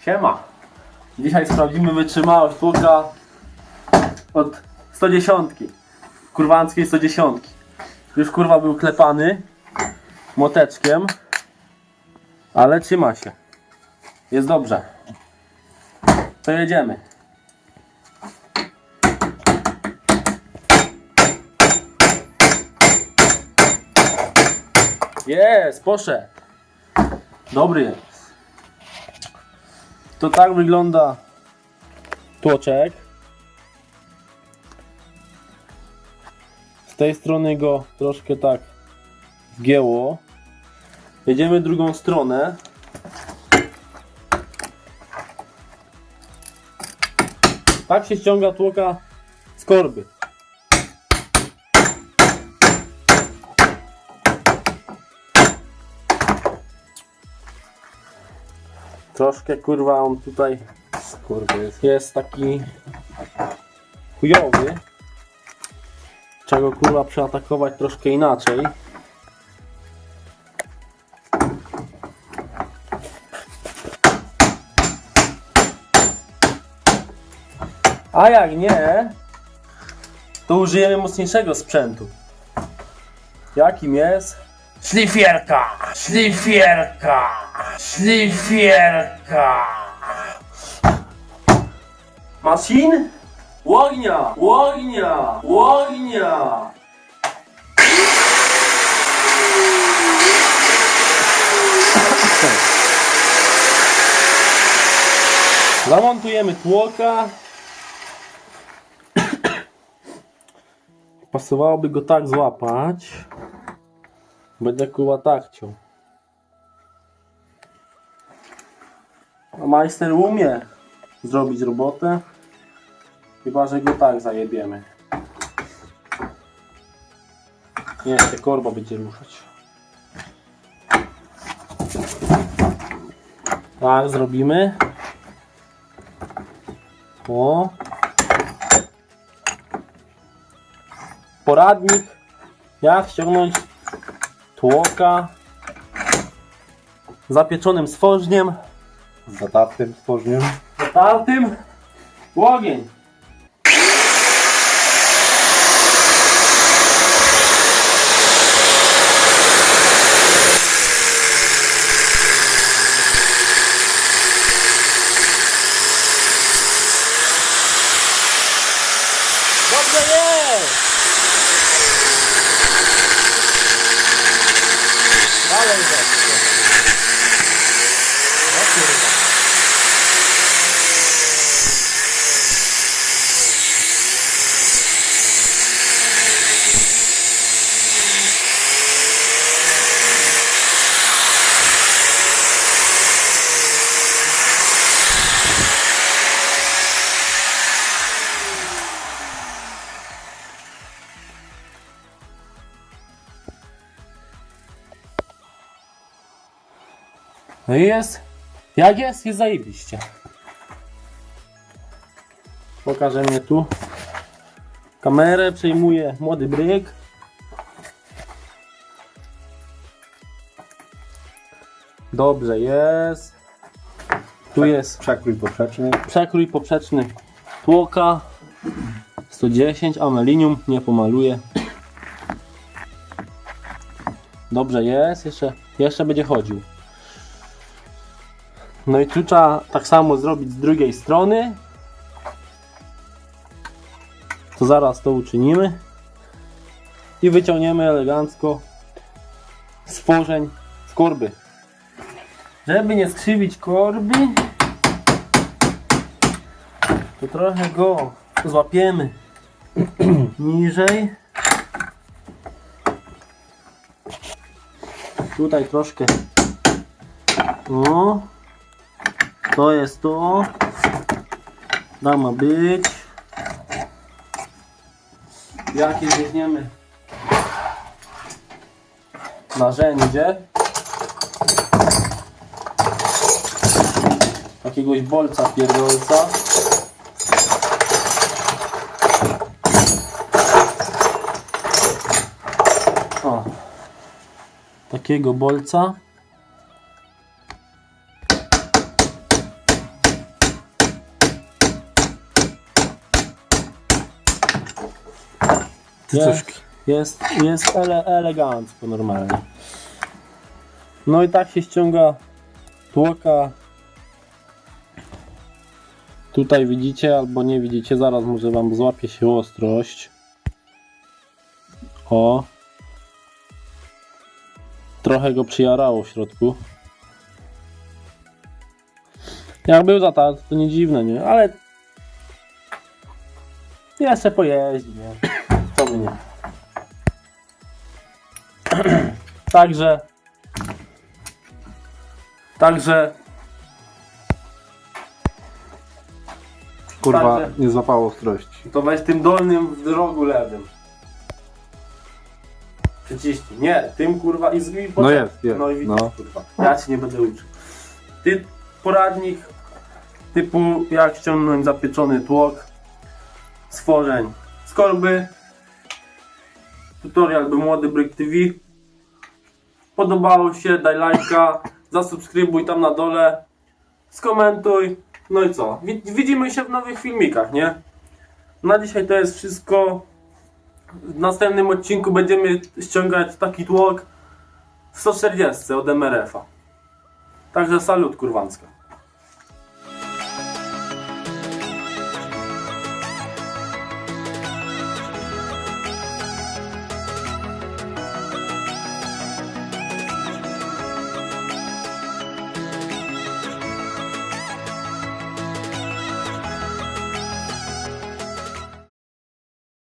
Siema. Dzisiaj sprawdzimy wytrzymałość tłuka od 110. Kurwanckiej 110. Już kurwa był klepany moteczkiem, ale trzyma się. Jest dobrze. To jedziemy. Jest, poszedł. Dobry. To tak wygląda tłoczek. Z tej strony go troszkę tak wgięło. Jedziemy drugą stronę. Tak się ściąga tłoka z korby. Troszkę kurwa on tutaj kurwa, jest, jest taki chujowy. Trzeba go kurwa przeatakować troszkę inaczej. A jak nie, to użyjemy mocniejszego sprzętu. Jakim jest? Szlifierka! Szlifierka! Szlifierka! Maszyn? Łognia! Łognia! Łognia! Zamontujemy tłoka. Pasowałoby go tak złapać. Będę kuła tak chciał. A majster umie zrobić robotę. Chyba, że go tak zajebiemy. Nie, te korba będzie ruszać. Tak, zrobimy. O. Poradnik. Jak ściągnąć tłoka zapieczonym Zatartym stworzniem. Zatartym w ogień. Dobrze jest! Dalej dobrze. No i jest. Jak jest? Jest zajebiście. Pokażę mnie tu. Kamerę przejmuje młody bryk. Dobrze jest. Tu jest Przekrój poprzeczny. przekrój poprzeczny tłoka 110 amelinium nie pomaluję dobrze jest jeszcze, jeszcze będzie chodził no i tu trzeba tak samo zrobić z drugiej strony to zaraz to uczynimy i wyciągniemy elegancko stworzeń z korby żeby nie skrzywić korby to trochę go złapiemy niżej. Tutaj troszkę. O. To jest to. Da ma być. Jakieś weźmiemy narzędzie. Jakiegoś bolca pierdolca. O. Takiego bolca. Jest, jest, jest ele, elegancko normalnie. No i tak się ściąga tłoka. Tutaj widzicie albo nie widzicie, zaraz może wam złapie się ostrość. O. Trochę go przyjarało w środku. Jak był zatarty, to nie dziwne, nie? Ale jeszcze pojeździ, nie? Mnie nie? Także Także Kurwa, Także- nie złapało ostrości. to weź tym dolnym w rogu lewym. Przyciśnij. Nie, tym kurwa i z i No jest, jest, No i widzisz, no. kurwa. Ja ci nie będę uczył. Ty poradnik typu jak ściągnąć zapieczony tłok stworzeń z korby. Tutorial był Młody Brick TV. Podobało się, daj lajka, zasubskrybuj tam na dole, skomentuj. No i co? Wi- Widzimy się w nowych filmikach, nie? Na dzisiaj to jest wszystko. W następnym odcinku będziemy ściągać taki tłok w 140 od MRF-a. Także salut kurwanska.